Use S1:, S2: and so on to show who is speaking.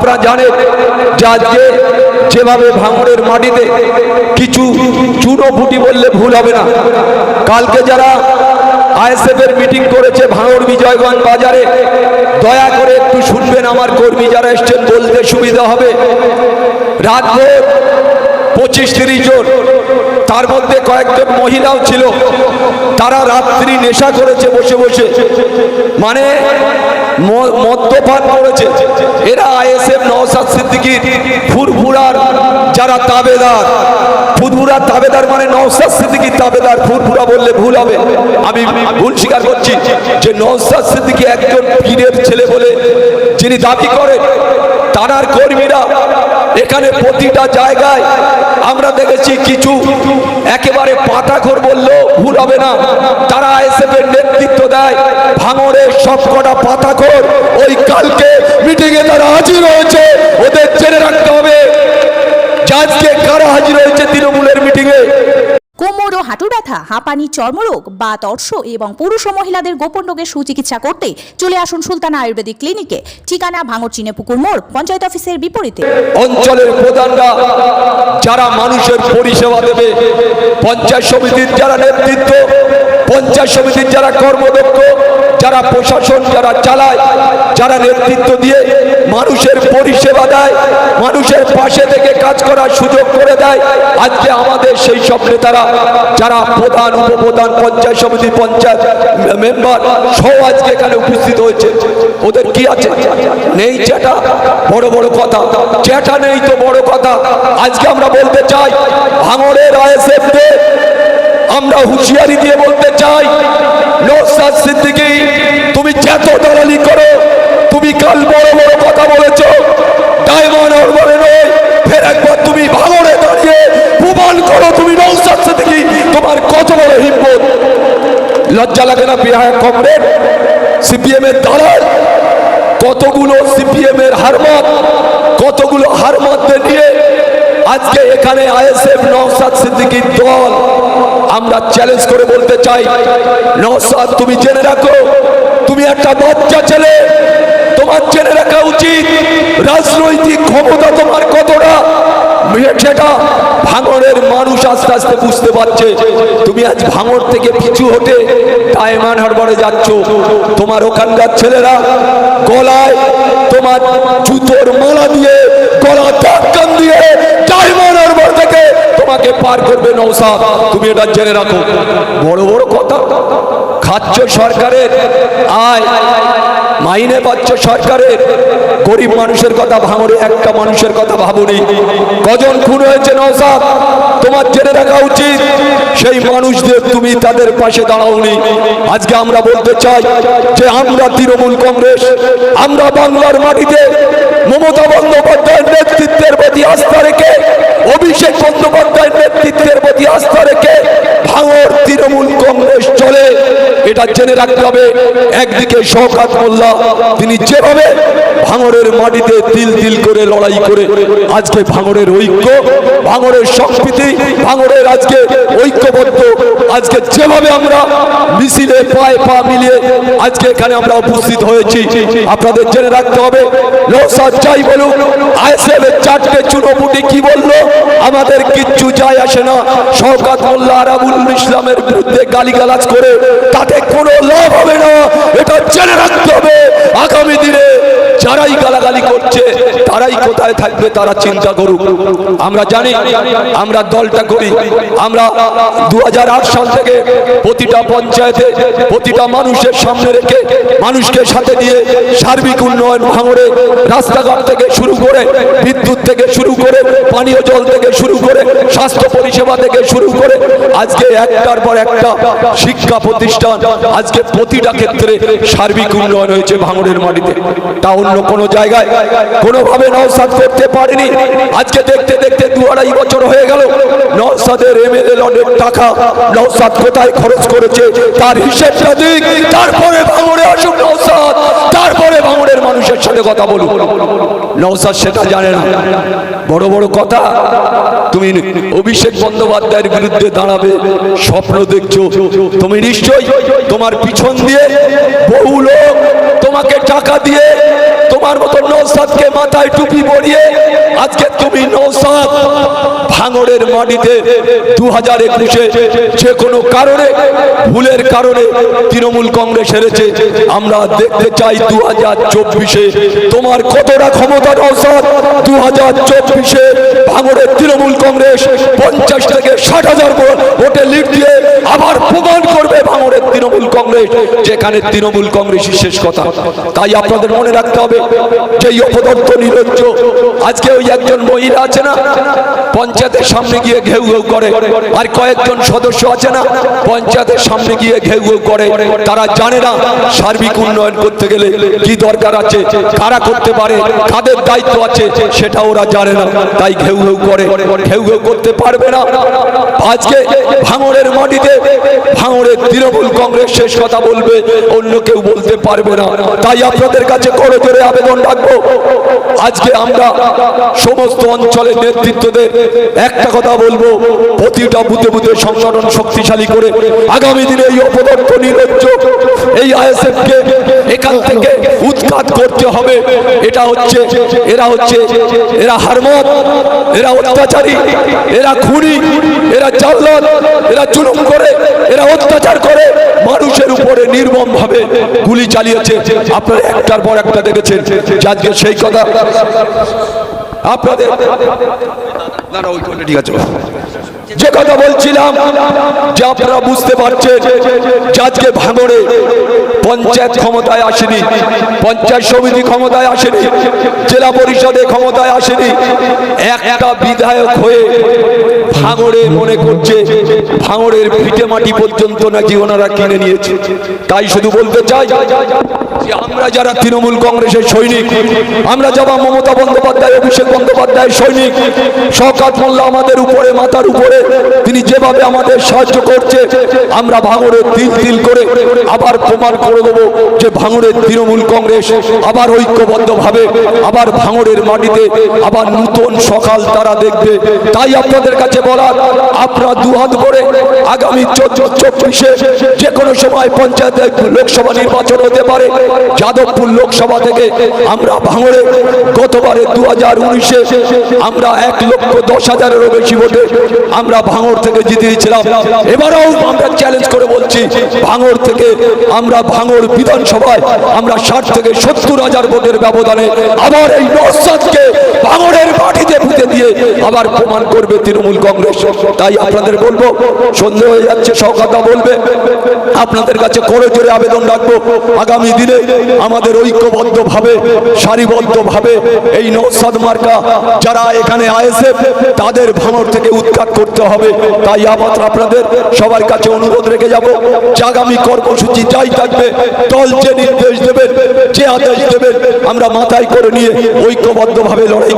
S1: আপনারা জানেন যে আজকে যেভাবে ভাঙড়ের মাটিতে কিছু চুনো ফুটি বললে ভুল হবে না। কালকে যারা আইএসএফ এর মিটিং করেছে ভাঙড় বিজয়গঞ্জ বাজারে, দয়া করে একটু শুনবেন আমার কর্মী যারা এসছেন, বলতে সুবিধা হবে। রাতভর পঁচিশ তিরিশ জন, তার মধ্যে কয়েকজন মহিলাও ছিল। তারা রাত্রি নেশা করেছে বসে বসে। মানে মদ্যপান করেছে। এরা আইএসএফ নওসাদ সিদ্দিকির ফুরফুরার যারা তাবেদার। ফুরফুরার তাবেদার মানে নওসাদ সিদ্দিকির তাবেদার। ফুরফুরা বললে ভুল হবে। আমি ভুল স্বীকার করছি যে নওসাদ সিদ্দিকি একজন পীরের ছেলে বলে যিনি দাবি করেন তারার কর্মীরা এখানে প্রতিটা জায়গায় আমরা দেখেছি কিছু একেবারে পাতাখর বললেও ভুল হবে না। তারা এসএফ এর নেতৃত্ব দেয় ভাঙরের সবকটা পাতাখর ওই কালকে মিটিংয়ে তারা হাজির হয়েছে। ওদের জেনে রাখতে হবে আজকে কারা হাজির হয়েছে?
S2: হাঁটুর ব্যথা, হাঁপানি, চর্মরোগ বা তর্ষ এবং পুরুষ ও মহিলাদের গোপন রোগের সুচিকিৎসা করতে চলে আসুন সুলতানা আয়ুর্বেদিক ক্লিনিকে। ঠিকানা ভাঙর চিনেপুকুর মোড়, পঞ্চায়েত অফিসের বিপরীতে।
S1: অঞ্চলের প্রধানরা যারা মানুষের পরিষেবা দেবে, পঞ্চায়েত সমিতির যারা নেতৃত্ব, পঞ্চায়েত সমিতির যারা কর্মদক্ষ যারা প্রশাসন, যারা চালায়, যারা নেতৃত্ব দিয়ে মানুষের পরিষেবা দেয়, মানুষের পাশে থেকে কাজ করার সুযোগ করে দেয়, আজকে আমাদের সেই সব নেতারা, যারা প্রধান, উপপ্রধান, পঞ্চায়েত সমিতি, পঞ্চায়েত মেম্বার, সব আজকে এখানে উপস্থিত হয়েছে। ওদের কি আছে? নেই চেটা বড় বড় কথা। চেটা নেই তো বড় কথা। আজকে আমরা বলতে চাই ভাঙড়ের আইএসএফ আমরা হুঁশিয়ারি দিয়ে বলতে চাই নৌসাদ সিদ্দিকি, তুমি যত দালালি করো, তুমি কাল বড় বড় কথা বলেছ। ডায়মন্ড হারবারে নয়, ফের একবার তুমি ভাঙড়ে দাঁড়িয়ে প্রমাণ করো তুমি নৌসাদ সিদ্দিকি, তোমার কত বড় হিম্মত। লজ্জা লাগে না বিহার কমরেড? সিপিএম এর দালাল, কতগুলো সিপিএম এর হারমাত, কতগুলো হারমাতদের নিয়ে আজকে এখানে আইএসএফ নওসাদ সিদ্দিকীর আমরা চ্যালেঞ্জ করে বলতে চাই, নওসাদ, তুমি জেনে রাখো, তুমি একটা বাচ্চা ছেলে, তোমার জেনে রাখা উচিত, রাজনৈতিক ক্ষমতা তোমার কতটা? সেটা ভাঙড়ের মানুষ আস্তে আস্তে বুঝতে পারছে, তুমি আজ ভাঙর থেকে পিছু হটে ডায়মন্ড হারবারে যাচ্ছ। তোমার ওখানকার ছেলেরা গলায় তোমার জুতোর মালা দিয়ে গলা দিয়ে হারবার থেকে তোমাকে পার করবে নৌসা তুমি এটা জেনে রাখো। বড় বড় কথা, খাচ্ছ সরকারের, আয়, মাইনে পাচ্ছ সরকারের, গরিব মানুষের কথা ভাবনি, একটা মানুষের কথা ভাবনি। কজন খুন হয়েছে নৌসাদ তোমার জেনে রাখা উচিত। সেই মানুষদের তুমি তাদের পাশে দাঁড়াওনি। আজকে আমরা বলতে চাই যে আমরা তৃণমূল কংগ্রেস আমরা বাংলার মাটিতে মমতা বন্দ্যোপাধ্যায়ের নেতৃত্বের প্রতি আস্থা রেখে অভিষেক বন্দ্যোপাধ্যায়ের নেতৃত্বের প্রতি আস্থা রেখে ভাঙর তৃণমূল কংগ্রেস চলে। এটা জেনে রাখতে হবে, একদিকে শওকাত মোল্লা, তিনি যেভাবে ভাঙরের মাটিতে তিল তিল করে লড়াই করে, আজকে ভাঙরের ঐক্য, ভাঙরের সংস্কৃতি, ভাঙরের আজকে ঐক্যবদ্ধ আজকে যেভাবে আমরা মিছিলে পায়ে পা মিলিয়ে আজকে এখানে আমরা উপস্থিত হয়েছি, আপনাদের জেনে রাখতে হবে নৌসাদ যাই বলুক, আইএসএফ এর চারটে চুনোপুটি কি বলল? আমাদের কিচ্ছু যায় আসে না। শওকাত মোল্লা আরাবুল ইসলামের বিরুদ্ধে গালিগালাজ করে, তাতে কোনো লাভ হবে না। এটা জেনে রাখতে হবে, আগামী দিনে যারাই গালাগালি করছে, তারাই কোথায় থাকবে তারা চিন্তা করুক। আমরা জানি, আমরা দলটা করি। আমরা দুহাজার আট সাল থেকে প্রতিটা পঞ্চায়েতে, প্রতিটা মানুষের সামনে রেখে মানুষকে সাথে দিয়ে সার্বিক উন্নয়ন ভাঙড়ে, রাস্তাঘাট থেকে শুরু করে, বিদ্যুৎ থেকে শুরু করে, পানীয় জল থেকে শুরু করে, স্বাস্থ্য পরিষেবা থেকে শুরু করে, আজকে একটার পর একটা শিক্ষা প্রতিষ্ঠান, আজকে প্রতিটা ক্ষেত্রে সার্বিক উন্নয়ন হয়েছে ভাঙড়ের মাটিতে। তা অন্য কোনো জায়গায় কোনোভাবে নওসাদ করতে পারেনি। আজকে দেখতে দেখতে দু আড়াই বছর হয়ে গেল। নওসাদের এমএলএ লডের টাকা নওসাদ কোথায় খরচ করেছে? তার হিসেবটা দিক। তারপরে ভাঙড়ে আসুক নওসাদ। তারপরে ভাঙড়ের মানুষের সাথে কথা বলুন। নওসাদ সেটা জানে না। বড় বড় কথা, তুমি অভিষেক বন্দ্যোপাধ্যায়ের বিরুদ্ধে দাঁড়াবে, স্বপ্ন দেখছ। তুমি নিশ্চয়ই তোমার পিছন দিয়ে বহু লোক তোমাকে টাকা দিয়ে নৌসাদকে মাথায় টুপি পরিয়ে আজকে তুমি নৌসাদ ভাঙড়ের মাটিতে দু হাজার একুশে যে কোনো কারণে, ভুলের কারণে তৃণমূল কংগ্রেস হেরেছে। আমরা দেখতে চাই দু হাজার চব্বিশে। তোমার কতটা ক্ষমতা নৌসাদ দু হাজার চব্বিশে ভাঙড়ের তৃণমূল কংগ্রেস পঞ্চাশ থেকে ষাট হাজার ভোটে লিড দিয়ে আবার প্রমাণ করবে ভাঙড়ের তৃণমূল কংগ্রেস, যেখানে তৃণমূল কংগ্রেসই শেষ কথা। তাই আপনাদের মনে রাখতে হবে যে অপদত্ত নিরজ্জ, আজকে ওই একজন মহিলা আছে না? পঞ্চায়েতের সামনে গিয়ে ঘেউ ঘেউ করে। আর কয়েকজন সদস্য আছে না? পঞ্চায়েতের সামনে গিয়ে ঘেউ ঘেউ করে। তারা জানে না সার্বিক উন্নয়ন করতে গেলে কি দরকার আছে, কারা করতে পারে, কাদের দায়িত্ব আছে, সেটা ওরা জানে না। তাই ঘেউ ঘেউ করে। ঘেউ ঘেউ করতে পারবে না। আজকে ভাঙড়ের মাটিতে ভাঙড়ের তৃণমূল কংগ্রেস শেষ কথা বলবে, অন্য কেউ বলতে পারবে না। তাই আপনাদের কাছে করে করে আবেদন রাখব। আজকে আমরা সমস্ত অঞ্চলের নেতৃত্বদের একটা কথা বলব, প্রতিটা বুথে বুথে সংগঠন শক্তিশালী করে আগামী দিনে এই অপদর্থ নিরজ্জ এই আইএসএফ কে এখান থেকে উৎখাত করতে হবে। এটা হচ্ছে, এরা হচ্ছে, এরা হারমত এরা অত্যাচারী, এরা খুনি, এরা জাল্লাদ, এরা জুলুম করে, এরা অত্যাচার করে, মানুষের উপরে নির্মম ভাবে গুলি চালিয়েছে। আপনারা একটার পর একটা দেখেছেন আজকে সেই কথা। আপনাদের ওই ঠিক আছে। যে কথা বলছিলাম, যে আপনারা বুঝতে পারছেন যে আজকে ভাঙড়ে পঞ্চায়েত ক্ষমতায় আসেনি, পঞ্চায়েত সমিতি ক্ষমতায় আসেনি, জেলা পরিষদে ক্ষমতায় আসেনি, একটা বিধায়ক হয়ে ভাঙড়ে মনে করছে, ভাঙড়ের ভিটে মাটি পর্যন্ত নাকি ওনারা কিনে নিয়েছে। তাই শুধু বলতে চাই যে আমরা যারা তৃণমূল কংগ্রেসের সৈনিক, আমরা যারা মমতা বন্দ্যোপাধ্যায়, অভিষেক বন্দ্যোপাধ্যায় সৈনিক, শওকাত মোল্লা আমাদের উপরে, মাথার উপরে, তিনি যেভাবে আমাদের সাহায্য করছে, আমরা ভাঙড়ের তিল তিল করে আবার প্রমাণ করে দেবো যে ভাঙড়ের তৃণমূল কংগ্রেস আবার ঐক্যবদ্ধভাবে, আবার ভাঙড়ের মাটিতে আবার নূতন সকাল তারা দেখবে। তাই আপনাদের কাছে বলার আপনারা দুহাত করে আগামী চব্বিশে যে কোনো সময় পঞ্চায়েতে লোকসভা নির্বাচন হতে পারে। যাদবপুর লোকসভা থেকে আমরা ভাঙড়ে গতবারে দু হাজার উনিশে আমরা এক লক্ষ দশ হাজারেরও বেশি ভোটে আমরা ভাঙড় থেকে জিতিয়েছিলাম এবারেও আমরা চ্যালেঞ্জ করে বলছি, ভাঙড় থেকে আমরা ভাঙড় বিধানসভায় আমরা ষাট থেকে সত্তর হাজার ভোটের ব্যবধানে আবার এই নসাদকে ভাঙড়ের মাটিতে পুঁতে দিয়ে আবার প্রমাণ করবে তৃণমূল কংগ্রেস। তাই আপনাদের বলব সন্দেহ হয়ে যাচ্ছে সৌকাতা বলবে। আপনাদের কাছে করে জোরে আবেদন রাখব। আগামী দিনে আমাদের ঐক্যবদ্ধ ভাবে সারিবদ্ধ ভাবে এই নৌসাদ মার্কা যারা এখানে আইএসএফ তাদের ভাঙর থেকে উৎখাত করতে হবে। তাই আবার আপনাদের সবার কাছে অনুরোধ রেখে যাব যে আগামী কর্মসূচি যাই থাকবে দল যে নির্দেশ দেবেন যে আদেশ দেবেন আমরা মাথায় করে নিয়ে ঐক্যবদ্ধ ভাবে লড়াই।